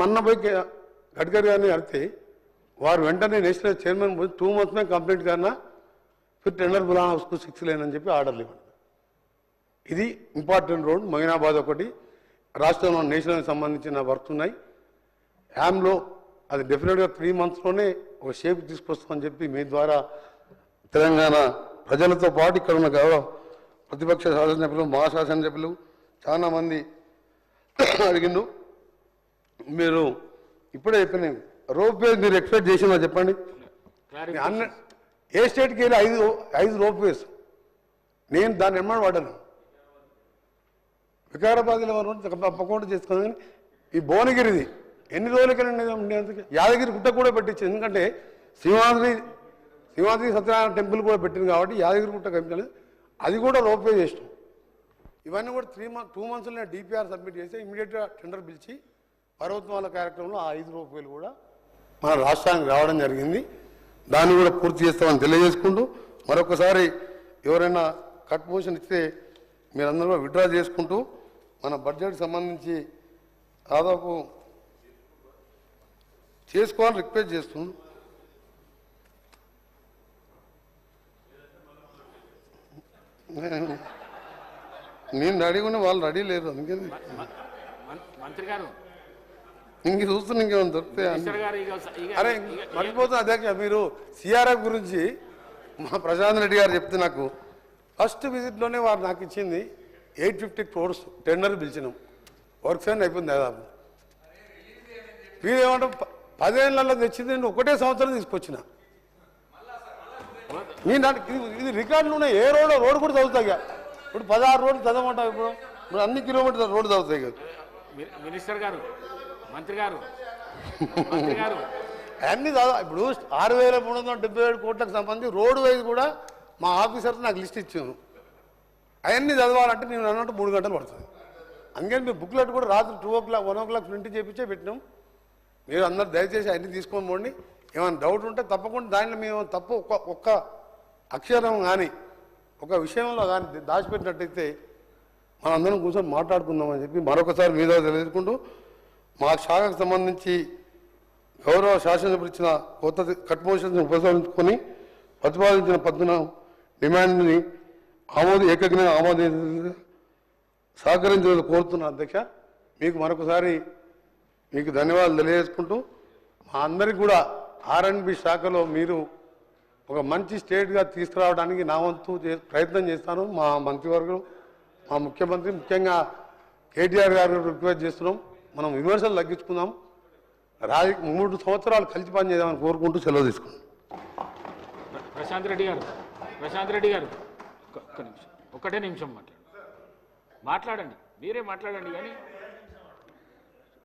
మొన్న పోయి గడ్కరీ గారిని అడిగితే వారు వెంటనే నేషనల్ చైర్మన్ పోయి టూ మంత్స్ మే కంప్లీట్ కన్నా ఫిర్ టెండర్ బులాన్ హౌస్కు సిక్స్ లేన్ అని చెప్పి ఆర్డర్లు ఇవ్వండి. ఇది ఇంపార్టెంట్ రోడ్ మహీనాబాద్ ఒకటి. రాష్ట్రంలో నేషనల్కి సంబంధించిన వర్క్స్ ఉన్నాయి. యామ్లో అది డెఫినెట్గా త్రీ మంత్స్లోనే ఒక షేప్ తీసుకొస్తామని చెప్పి మీ ద్వారా తెలంగాణ ప్రజలతో పాటు ఇక్కడ ఉన్న గౌరవ ప్రతిపక్ష శాసనసభ్యులు మహాశాసనసభ్యులు చాలామంది అడిగిండు. మీరు ఇప్పుడే చెప్పిన రోప్ వే మీరు ఎక్స్పెక్ట్ చేసినా చెప్పండి? అన్న ఏ స్టేట్కి వెళ్ళి ఐదు ఐదు రోప్ వేస్? నేను దాన్ని ఎమ్మడి పడ్డాను వికారాబాద్లో తప్పకుండా చేసుకుని కానీ ఈ భువనగిరిది ఎన్ని రోజులకైనా యాదగిరి గుట్ట కూడా పెట్టించింది ఎందుకంటే సింహాద్రి సింహాద్రి సత్యనారాయణ టెంపుల్ కూడా పెట్టింది కాబట్టి యాదగిరి గుట్ట కమిటీ అది కూడా రోపే చేసినాం. ఇవన్నీ కూడా త్రీ మంత్ టూ మంత్స్లో డిపిఆర్ సబ్మిట్ చేసి ఇమీడియట్గా టెండర్ పిలిచి పర్వతమాల కార్యక్రమంలో ఆ ఐదు రూపాయలు కూడా మన రాష్ట్రానికి రావడం జరిగింది. దాన్ని కూడా పూర్తి చేస్తామని తెలియజేసుకుంటూ మరొకసారి ఎవరైనా కట్ పోషన్ ఇస్తే మీరందరూ కూడా విడ్రా చేసుకుంటూ మన బడ్జెట్ సంబంధించి దాదాపు చేసుకోవాలని రిక్వెస్ట్ చేస్తున్నాం. నేను- రెడీ ఉన్నా వాళ్ళు రెడీ లేరు అందుకని మంత్రి గారు ఇంక చూస్తున్నా ఇంకేమైనా దొరికితే అరే మర్చిపోతున్నా అధ్యక్ష మీరు సిఆర్ఎఫ్ గురించి మా ప్రశాంత్ రెడ్డి గారు చెప్తే నాకు ఫస్ట్ విజిట్లోనే వారు నాకు ఇచ్చింది ఎయిట్ ఫిఫ్టీ క్రోర్స్ టెండర్ పిలిచినాం. వర్క్స్ అన్నీ అయిపోయింది దాదాపు. మీరు ఏమంటాం ప- పదేళ్ళలో తెచ్చింది నేను ఒకటే సంవత్సరం తీసుకొచ్చిన. దానికి ఇది- ఇది రికార్డులు ఉన్నాయి ఏ రోడ్ రోడ్ కూడా చదువుతాయి ఇక. ఇప్పుడు పదహారు రోడ్లు చదవమంటావు ఇప్పుడు. ఇప్పుడు అన్ని కిలోమీటర్ల రోడ్డు చదువుతాయి కదా మీ- మినిస్టర్ గారు మంత్రి గారు మంత్రి గారు. అన్ని దాదా ఇప్పుడు ఆరు వేల మూడు వందల డెబ్బై ఏడు కోట్లకు సంబంధించి రోడ్ వైజ్ కూడా మా ఆఫీసర్ నాకు లిస్ట్ ఇచ్చాను అవన్నీ చదవాలంటే నేను అన్నట్టు మూడు గంటలు పడుతుంది. అందుకని మీ బుక్లెట్ కూడా రాత్రి two o'clock one o'clock print చేయించే పెట్టినాం. మీరు అందరు దయచేసి అన్ని తీసుకొని పోండి. ఏమైనా డౌట్ ఉంటే తప్పకుండా దానిలో మేము తప్పు ఒక్క ఒక్క అక్షరం కానీ ఒక విషయంలో కానీ దాచిపెట్టినట్టయితే మనందరం కూర్చొని మాట్లాడుకుందామని చెప్పి మరొకసారి మీద తెలుసుకుంటూ మా శాఖకు సంబంధించి గౌరవ శాసనసభ ఇచ్చిన కొత్త కట్మోషన్స్ ఉపసంహరించుకొని ప్రతిపాదించిన పద్దున డిమాండ్ని ఆమోద ఏకగ్న ఆమోద సహకరించాలని కోరుతున్నా అధ్యక్ష. మీకు మరొకసారి మీకు ధన్యవాదాలు తెలియజేసుకుంటూ మా అందరికి కూడా ఆర్ఎండ్బి శాఖలో మీరు ఒక మంచి స్టేట్గా తీసుకురావడానికి నా వంతు ప్రయత్నం చేస్తాను. మా మంత్రివర్గం మా ముఖ్యమంత్రి ముఖ్యంగా కేటీఆర్ గారు రిక్వెస్ట్ చేస్తున్నాం. మనం విమర్శలు తగ్గించుకుందాం. రాజ మూడు సంవత్సరాలు కలిసి పనిచేద్దామని కోరుకుంటూ సెలవు తీసుకున్నాం. ప్రశాంత్ రెడ్డి గారు ప్రశాంత్ రెడ్డి గారు ఒక్క ఒక్క నిమిషం ఒక్కటే నిమిషం మాట్లాడండి మాట్లాడండి మీరే మాట్లాడండి కానీ